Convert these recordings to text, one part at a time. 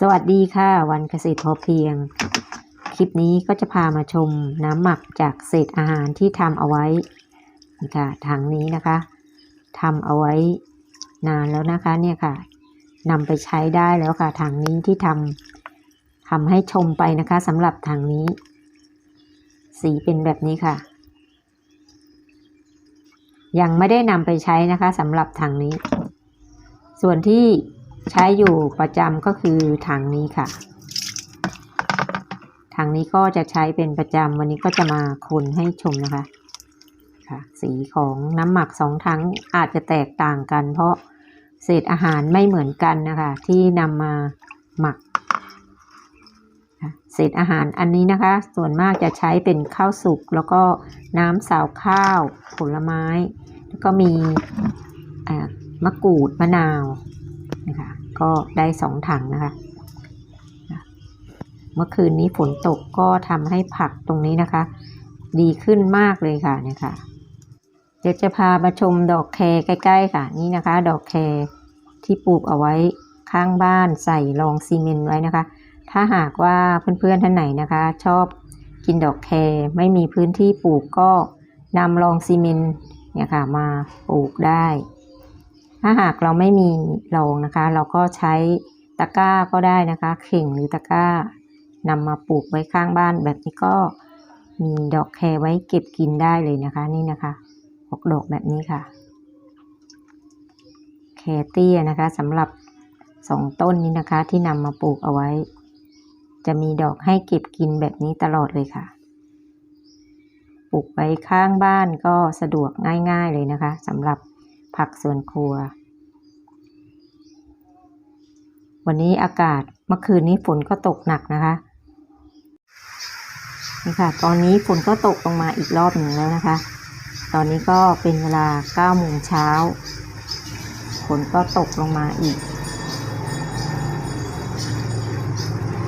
สวัสดีค่ะ วันเกษตรพอเพียง คลิปนี้ก็จะพามาชมน้ำหมักจากเศษอาหารที่ทำเอาไว้นี่ค่ะถังนี้นะคะทำเอาไว้นานแล้วนะคะเนี่ยค่ะนำไปใช้ได้แล้วค่ะถังนี้ที่ทำทำให้ชมไปนะคะสำหรับถังนี้ สีเป็นแบบนี้ค่ะ ยังไม่ได้นำไปใช้นะคะสำหรับถังนี้ ส่วนที่ ใช้อยู่ประจำก็คือถังนี้ค่ะ ถังนี้ก็จะใช้เป็นประจำวันนี้ก็จะมาคนให้ชมนะคะค่ะ สีของน้ำหมักสองถังอาจจะแตกต่างกัน เพราะเศษอาหารไม่เหมือนกันนะคะ ที่นำมาหมักเศษอาหารอันนี้นะคะ ส่วนมากจะใช้เป็นข้าวสุกแล้วก็น้ำสาวข้าว ผลไม้ แล้วก็มีมะกรูดมะนาว นะคะ ก็ได้สองถังนะคะ เมื่อคืนนี้ฝนตกก็ทำให้ผักตรงนี้นะคะ ดีขึ้นมากเลยค่ะเนี่ยค่ะ เดี๋ยวจะพามาชมดอกแครใกล้ ๆ ค่ะ นี่นะคะ ดอกแครที่ปลูกเอาไว้ข้างบ้านใส่รองซีเมนต์ไว้นะคะ ถ้าหากว่าเพื่อนๆท่านไหนนะคะ ชอบกินดอกแครไม่มีพื้นที่ปลูกก็นำรองซีเมนต์เนี่ยค่ะมาปลูกได้ ถ้าหากเราไม่มีรองนะคะ เราก็ใช้ตะกร้าก็ได้นะคะ เข่งหรือตะกร้านำมาปลูกไว้ข้างบ้านแบบนี้ก็มีดอกแครไว้เก็บกินได้เลยนะคะ นี่นะคะออกดอกแบบนี้ค่ะ แคเตี้ยนะคะสำหรับสองต้นนี้นะคะที่นำมาปลูกเอาไว้ จะมีดอกให้เก็บกินแบบนี้ตลอดเลยค่ะ ปลูกไว้ข้างบ้านก็สะดวกง่าย ๆเลยนะคะสำหรับ ผักสวนครัว วันนี้อากาศเมื่อคืนนี้ฝนก็ตกหนักนะคะนี่ค่ะ ตอนนี้ฝนก็ตกลงมาอีกรอบหนึ่งแล้วนะคะ ตอนนี้ก็เป็นเวลา9โมงเช้าฝนก็ตกลงมาอีก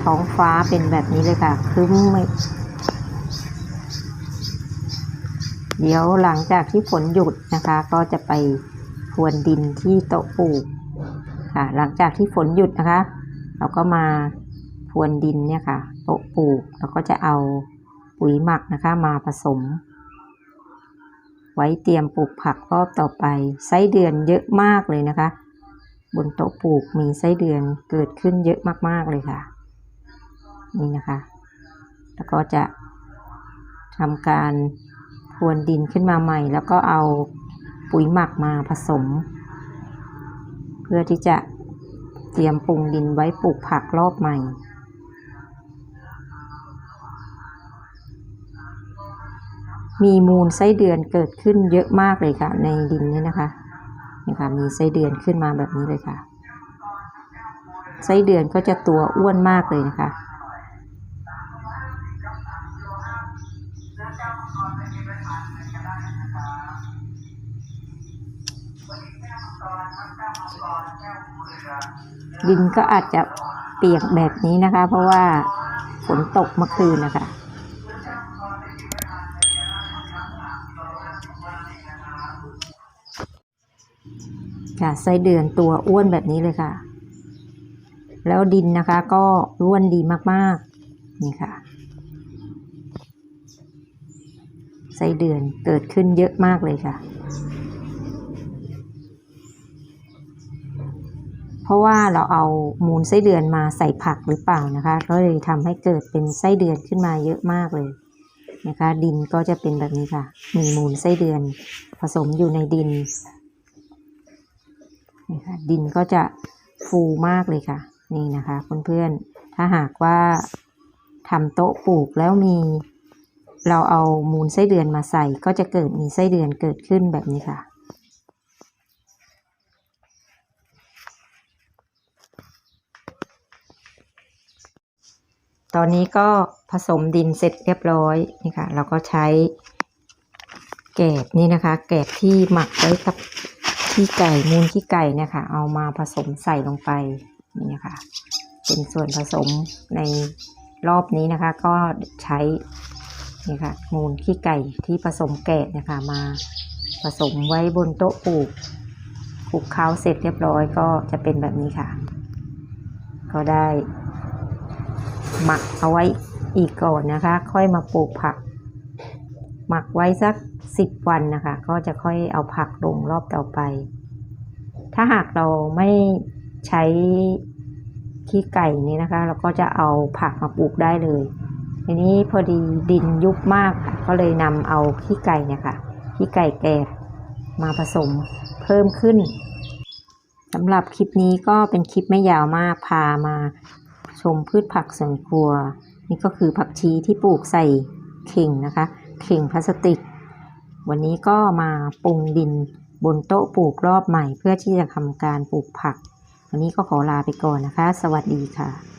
ท้องฟ้าเป็นแบบนี้เลยค่ะครึ้มไม่เดี๋ยวหลังจากที่ฝนหยุดนะคะ ก็จะไป รวนดินที่โต๊ะปลูกค่ะ หลังจากที่ฝนหยุดนะคะ เราก็มาพรวนดินเนี่ยค่ะ โต๊ะปลูกแล้วก็จะเอาปุ๋ยหมักนะคะมาผสม ไว้เตรียมปลูกผักรอบต่อไปไส้เดือนเยอะมากเลยนะคะ บนโต๊ะปลูกมีไส้เดือนเกิดขึ้นเยอะมากๆเลยค่ะ นี่นะคะ แล้วก็จะทำการพรวนดินขึ้นมาใหม่ แล้วก็เอา ปุ๋ยหมักมาผสม เพื่อที่จะเตรียมปรุงดินไว้ปลูกผักรอบใหม่ มีมูลไส้เดือนเกิดขึ้นเยอะมากเลยค่ะ ในดินนี้นะคะนี่ค่ะมีไส้เดือนขึ้นมาแบบนี้เลยค่ะ ไส้เดือนก็จะตัวอ้วนมากเลยนะคะ ดินก็อาจจะเปียกแบบนี้นะคะ เพราะว่าฝนตกเมื่อคืนนะคะ ค่ะไส้เดือนตัวอ้วนแบบนี้เลยค่ะ แล้วดินนะคะก็ร่วนดีมากๆ นี่ค่ะไส้เดือนเกิดขึ้นเยอะมากเลยค่ะ เพราะว่าเราเอามูลไส้เดือนมาใส่ผักหรือเปล่านะคะ ก็เลยทำให้เกิดเป็นไส้เดือนขึ้นมาเยอะมากเลยนะคะ ดินก็จะเป็นแบบนี้ค่ะ มีมูลไส้เดือนผสมอยู่ในดินนี่ค่ะดินก็จะฟูมากเลยค่ะ นี่นะคะเพื่อนๆถ้าหากว่าทำโต๊ะปลูกแล้วมี เราเอามูลไส้เดือนมาใส่ก็จะเกิดมีไส้เดือนเกิดขึ้นแบบนี้ค่ะ ตอนนี้ก็ผสมดินเสร็จเรียบร้อยนี่ค่ะ เราก็ใช้แกบนี่นะคะ แกบที่หมักไว้กับขี้ไก่มูลขี้ไก่เนี่ยค่ะ เอามาผสมใส่ลงไปนี่นะคะเป็นส่วนผสมในรอบนี้นะคะ ก็ใช้นี่ค่ะ มูลขี้ไก่ที่ผสมแกะนี่ยค่ะมาผสมไว้บนโต๊ะปลูกปลูกข้าวเสร็จเรียบร้อยก็จะเป็นแบบนี้ค่ะ ก็ได้ หมักเอาไว้อีกก่อนนะคะ ค่อยมาปลูกผัก หมักไว้สักสิบวันนะคะ ก็จะค่อยเอาผักลงรอบต่อไป ถ้าหากเราไม่ใช้ขี้ไก่นี้นะคะ เราก็จะเอาผักมาปลูกได้เลยทีนี้พอดีดินยุบมากก็เลยนำเอาขี้ไก่เนี่ยค่ะขี้ไก่แกบมาผสมเพิ่มขึ้นสำหรับคลิปนี้ก็เป็นคลิปไม่ยาวมากพามา ชมพืชผักสวนครัว นี่ก็คือผักชีที่ปลูกใส่เข่งนะคะ เข่งพลาสติก วันนี้ก็มาปรุงดินบนโต๊ะปลูกรอบใหม่ เพื่อที่จะทำการปลูกผัก วันนี้ก็ขอลาไปก่อนนะคะ สวัสดีค่ะ